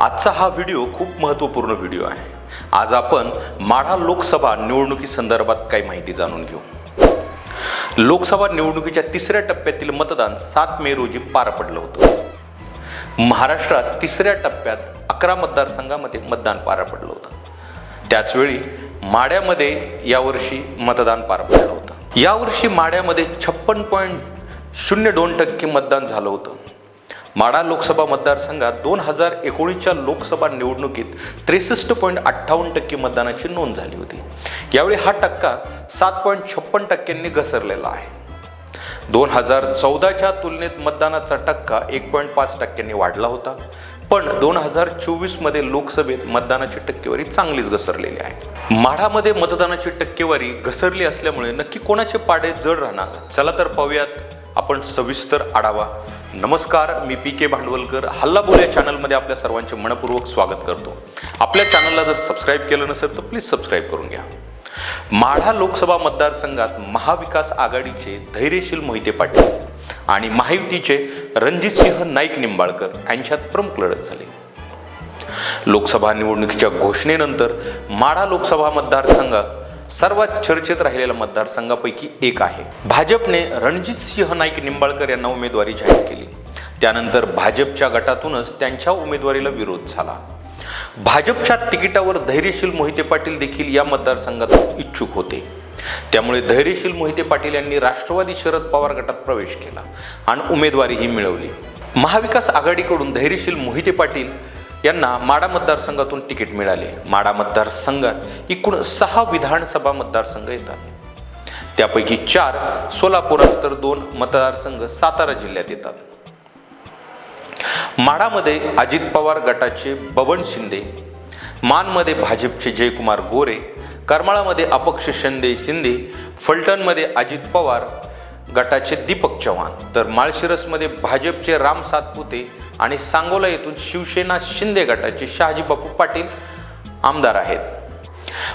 आजचा हा व्हिडिओ खूप महत्त्वपूर्ण व्हिडिओ आहे. आज आपण माढा लोकसभा निवडणुकीसंदर्भात काही माहिती जाणून घेऊ. लोकसभा निवडणुकीच्या तिसऱ्या टप्प्यातील मतदान सात मे रोजी पार पडलं होतं. महाराष्ट्रात तिसऱ्या टप्प्यात अकरा मतदारसंघामध्ये मतदान पार पडलं होतं. त्याचवेळी माड्यामध्ये यावर्षी मतदान पार पडलं होतं. यावर्षी माड्यामध्ये छप्पन पॉईंट शून्य दोन टक्के मतदान झालं होतं. माढा लोकसभा मतदारसंघात दोन हजार एकोणीसच्या लोकसभा निवडणुकीत त्रेसष्ट पॉईंट अठ्ठावन्न टक्के मतदानाची नोंद झाली होती. यावेळी हा टक्का सात पॉईंट छप्पन टक्क्यांनी घसरलेला आहे. दोन हजार चौदाच्या तुलनेत मतदानाचा टक्का एक पॉईंट पाच टक्क्यांनी वाढला होता. पण दोन हजार चोवीसमध्ये लोकसभेत मतदानाची टक्केवारी चांगलीच घसरलेली आहे. माढामध्ये मतदानाची टक्केवारी घसरली असल्यामुळे नक्की कोणाचे पाडे जड राहणार? चला तर पाहूयात आपण सविस्तर आढावा. नमस्कार मी पी के भांडवलकर हल्ला बोल या चॅनलमध्ये आपल्या सर्वांचे मनपूर्वक स्वागत करतो. आपल्या चॅनलला जर सबस्क्राईब केलं नसेल तर प्लीज सबस्क्राईब करून घ्या. माढा लोकसभा मतदारसंघात महाविकास आघाडीचे धैर्यशील मोहिते पाटील आणि महायुतीचे रणजितसिंह नाईक निंबाळकर यांच्यात प्रमुख लढत झाली. लोकसभा निवडणुकीच्या घोषणेनंतर माढा लोकसभा मतदारसंघात सर्वात चर्चेत राहिलेल्या मतदारसंघापैकी एक आहे. भाजपने रणजित सिंह नाईक निंबाळकर यांना उमेदवारी जाहीर केली. त्यानंतर भाजपच्या गटातूनच त्यांच्या उमेदवारीला विरोध झाला. भाजपच्या तिकिटावर धैर्यशील मोहिते पाटील देखील या मतदारसंघात इच्छुक होते. त्यामुळे धैर्यशील मोहिते पाटील यांनी राष्ट्रवादी शरद पवार गटात प्रवेश केला आणि उमेदवारीही मिळवली. महाविकास आघाडीकडून धैर्यशील मोहिते पाटील यांना माडा मतदारसंघातून तिकीट मिळाले. माडा मतदारसंघात एकूण सहा विधानसभा मतदारसंघ येतात. त्यापैकी चार सोलापुरात तर दोन मतदारसंघ सातारा जिल्ह्यात येतात. माढामध्ये अजित पवार गटाचे बबन शिंदे मानमध्ये भाजपचे जयकुमार गोरे करमाळामध्ये अपक्ष शिंदे शिंदे फलटणमध्ये अजित पवार गटाचे दीपक चव्हाण. तर माळशिरसमध्ये भाजपचे राम सातपुते आणि सांगोला येथून शिवसेना शिंदे गटाचे शहाजीबापू पाटील आमदार आहेत.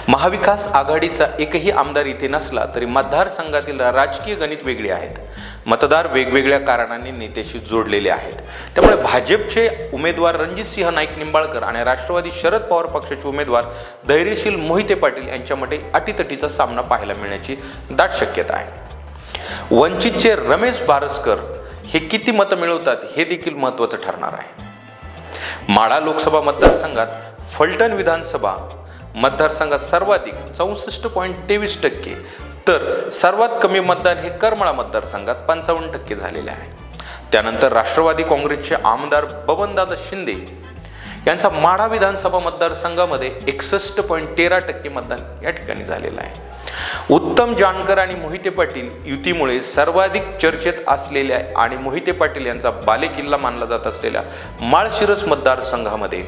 महाविकास आघाडीचा एकही आमदार इथे नसला तरी मतदारसंघातील राजकीय गणित वेगळे आहेत. मतदार वेगवेगळ्या कारणांनी नेत्याशी जोडलेले आहेत. त्यामुळे भाजपचे उमेदवार रणजितसिंह नाईक निंबाळकर आणि राष्ट्रवादी शरद पवार पक्षाचे उमेदवार धैर्यशील मोहिते पाटील यांच्यामध्ये अटीतटीचा सामना पाहायला मिळण्याची दाट शक्यता आहे. वंचितचे रमेश बारसकर हे किती मतं मिळवतात हे देखील महत्त्वाचं ठरणार आहे. माढा लोकसभा मतदारसंघात फलटण विधानसभा मतदारसंघात सर्वाधिक चौसष्ट पॉईंट तेवीस टक्के. तर सर्वात कमी मतदान हे करमाळा मतदारसंघात पंचावन्न टक्के झालेले आहे. त्यानंतर राष्ट्रवादी काँग्रेसचे आमदार बबनदादा शिंदे यांचा माढा विधानसभा मतदारसंघामध्ये एकसष्ट पॉईंट तेरा टक्के मतदान या ठिकाणी झालेलं आहे. उत्तम जानकर आणि मोहिते पाटील युतीमुळे सर्वाधिक चर्चेत असलेल्या आणि मोहिते पाटील यांचा बालेकिल्ला मानला जात असलेल्या माळशिरस मतदारसंघामध्ये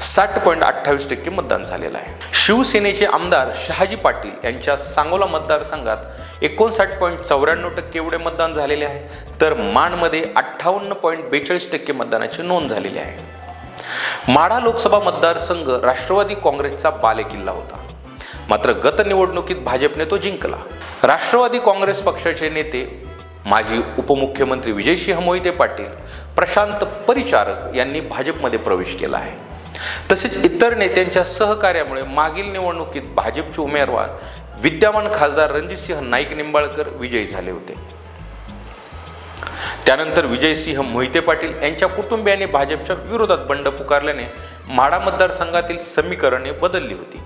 साठ पॉईंट अठ्ठावीस टक्के मतदान झालेलं आहे. शिवसेनेचे आमदार शहाजी पाटील यांच्या सांगोला मतदारसंघात एकोणसाठ पॉईंट चौऱ्याण्णव टक्के एवढे मतदान झालेले आहे. तर माणमध्ये अठ्ठावन्न पॉईंट बेचाळीस टक्के मतदानाची नोंद झालेली आहे. माढा लोकसभा मतदारसंघ राष्ट्रवादी काँग्रेसचा बालेकिल्ला होता. मात्र गत निवडणुकीत भाजपने तो जिंकला. राष्ट्रवादी काँग्रेस पक्षाचे नेते माजी उपमुख्यमंत्री विजयसिंह मोहिते पाटील प्रशांत परिचारक यांनी भाजपमध्ये प्रवेश केला आहे. तसेच इतर नेत्यांच्या सहकार्यामुळे मागील निवडणुकीत भाजपचे उमेदवार विद्यमान खासदार रणजितसिंह नाईक निंबाळकर विजयी झाले होते. त्यानंतर विजयसिंह मोहिते पाटील यांच्या कुटुंबियांनी भाजपच्या विरोधात बंड पुकारल्याने म्हाडा मतदारसंघातील समीकरणे बदलली होती.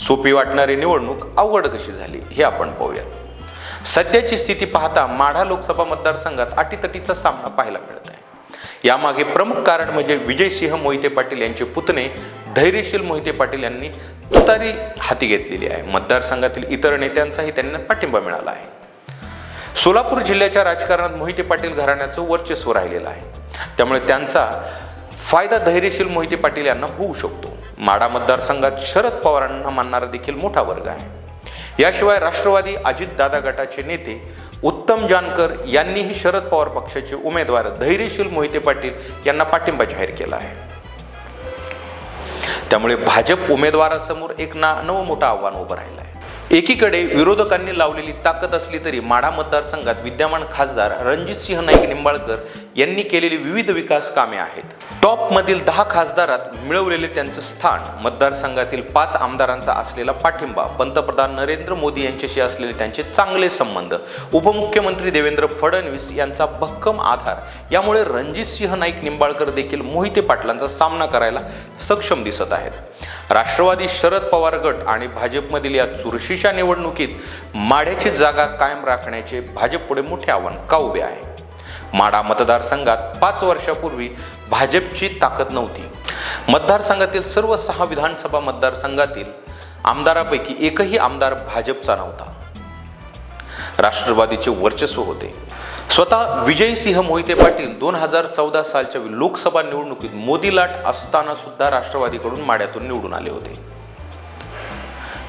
सोपी वाटणारी निवडणूक अवघड कशी झाली हे आपण पाहूया सध्याची स्थिती पाहता माढा लोकसभा मतदारसंघात अटीतटीचा सामना पाहायला मिळत आहे. यामागे प्रमुख कारण म्हणजे विजयसिंह मोहिते पाटील यांचे पुतणे धैर्यशील मोहिते पाटील यांनी तुतारी हाती घेतलेली आहे. मतदारसंघातील इतर नेत्यांचाही त्यांना पाठिंबा मिळाला आहे. सोलापूर जिल्ह्याच्या राजकारणात मोहिते पाटील घराण्याचं वर्चस्व राहिलेलं आहे. त्यामुळे त्यांचा फायदा धैर्यशील मोहिते पाटील यांना होऊ शकतो. माडा मतदारसंघात शरद पवारांना मानणारा देखील मोठा वर्ग आहे. याशिवाय राष्ट्रवादी अजितदादा गटाचे नेते उत्तम जानकर यांनीही शरद पवार पक्षाचे उमेदवार धैर्यशील मोहिते पाटील यांना पाठिंबा जाहीर केला आहे. त्यामुळे भाजप उमेदवारासमोर एक ना नवं मोठं आव्हान उभं राहिलं आहे. एकीकडे विरोधकांनी लावलेली ताकद असली तरी माढा मतदारसंघात विद्यमान खासदार रणजितसिंह नाईक निंबाळकर यांनी केलेली विविध विकास कामे आहेत. टॉपमधील दहा खासदारात मिळवलेले त्यांचं स्थान मतदारसंघातील पाच आमदारांचा असलेला पाठिंबा पंतप्रधान नरेंद्र मोदी यांच्याशी असलेले त्यांचे चांगले संबंध उपमुख्यमंत्री देवेंद्र फडणवीस यांचा भक्कम आधार यामुळे रणजितसिंह नाईक निंबाळकर देखील मोहिते पाटलांचा सामना करायला सक्षम दिसत आहेत. राष्ट्रवादी शरद पवार गट आणि भाजपमधील या चुरशीच्या निवडणुकीत माढ्याची जागा कायम राखण्याचे भाजपपुढे मोठे आव्हान का उभे आहे? माडा मतदारसंघात पाच वर्षापूर्वी भाजपची ताकद नव्हती. मतदारसंघातील सर्व सहा विधानसभा मतदारसंघातील आमदारापैकी एकही आमदार भाजपचा नव्हता. राष्ट्रवादीचे वर्चस्व होते. स्वतः विजयसिंह मोहिते पाटील दोन हजार चौदा सालच्या लोकसभा निवडणुकीत मोदी लाट असताना सुद्धा राष्ट्रवादीकडून माड्यातून निवडून आले होते.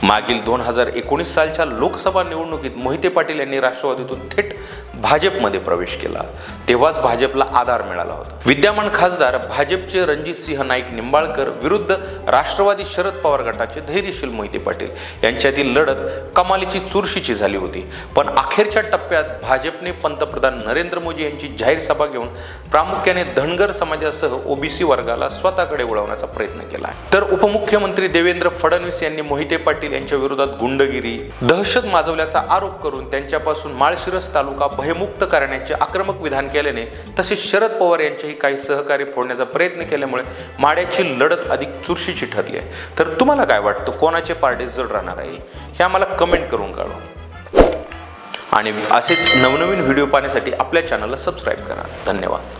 मागील दोन हजार एकोणीस सालच्या लोकसभा निवडणुकीत मोहिते पाटील यांनी राष्ट्रवादीतून थेट भाजपमध्ये प्रवेश केला. तेव्हाच भाजपला आधार मिळाला होता. विद्यमान खासदार भाजपचे रणजित सिंह नाईक निंबाळकर विरुद्ध राष्ट्रवादी शरद पवार गटाचे धैर्यशील मोहिते पाटील यांच्यातील लढत कमालीची चुरशीची झाली होती. पण अखेरच्या टप्प्यात भाजपने पंतप्रधान नरेंद्र मोदी यांची जाहीर सभा घेऊन प्रामुख्याने धनगर समाजासह ओबीसी वर्गाला स्वतःकडे वळवण्याचा प्रयत्न केला. तर उपमुख्यमंत्री देवेंद्र फडणवीस यांनी मोहिते पाटील यांच्या विरोधात गुंडगिरी दहशत माजवल्याचा आरोप करून त्यांच्यापासून माळशिरस तालुका भयमुक्त करण्याचे आक्रमक विधान केल्याने तसेच शरद पवार यांचेही काही सहकार्य फोडण्याचा प्रयत्न केल्यामुळे माड्याची लढत अधिक चुरशीची ठरली आहे. तर तुम्हाला काय वाटतं? कोणाचे पार्टी जड राहणार आहे? हे आम्हाला कमेंट करून काढू आणि असेच नवनवीन व्हिडिओ पाहण्यासाठी आपल्या चॅनलला सबस्क्राईब करा. धन्यवाद.